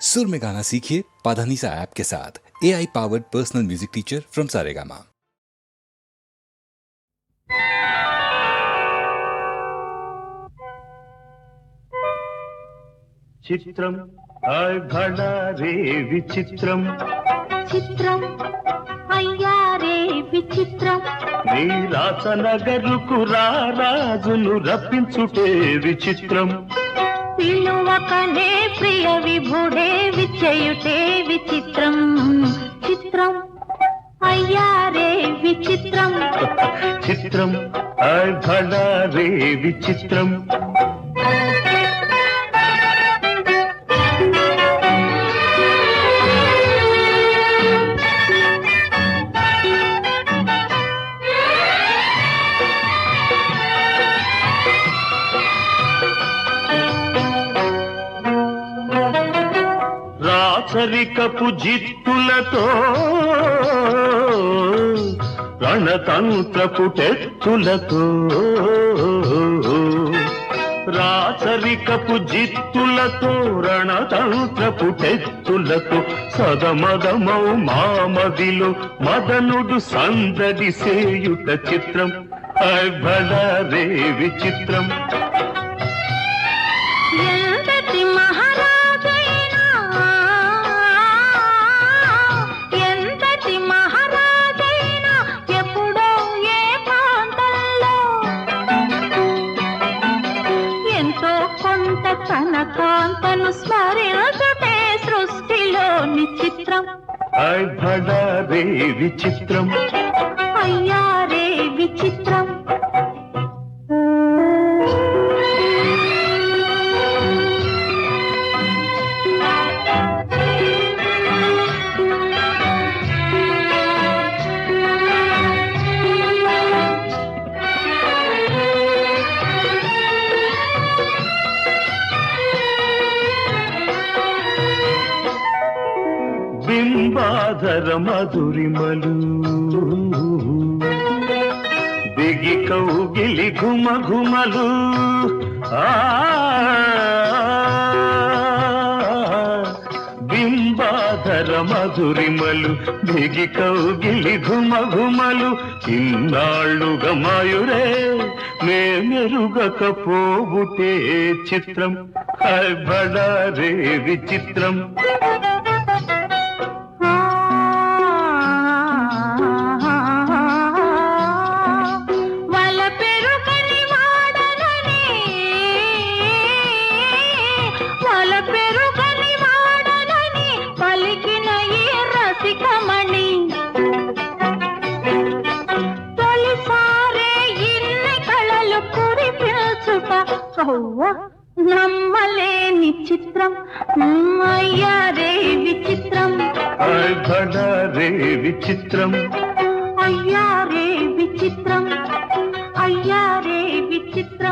सुर में गाना सीखिए पाधानीसा ऐप के साथ A I powered personal music teacher from Saregama చిత్రం హాయ్ భడా రే విచిత్రం చిత్రం అయ్యారే విచిత్రం నీ రాసనగరుకు రారాజును రప్పించుటే విచిత్రం పిలువకనే ప్రియ విభుడే విచయుటే విచిత్రం. చిత్రం. అయ్యారే విచిత్రం. చిత్రం. హాయ్ విచిత్రం. రాచరికపు జిత్తులతో రణతంత్రపు టెత్తులతో రాచరికపు జిత్తులతో రణతంత్రపు టెత్తులతో సదమదమౌ మామదిలో మదనుడు సందడి సేయుట చిత్రం. రే విచిత్రం ఎంతటి సృష్టిలోని చిత్రం రే విచిత్రం. అయ్యారే బింబాధర మధురిమలు దిగి కౌగిలి ఘుమ ఘుమలు బింబాధర మధురిమలు దిగి కౌగిలి ఘుమ ఘుమలు ఇన్నాళ్ళుగా మాయురే మే మెరుగకపోబుటే చిత్రం బడారే విచిత్రం. చూచుట అవ్వ నమ్మలేని చిత్రం అయ్యా రే విచిత్రం. రే విచిత్రం. అయ్యా రే విచిత్రం. అయ్యా రే విచిత్రం.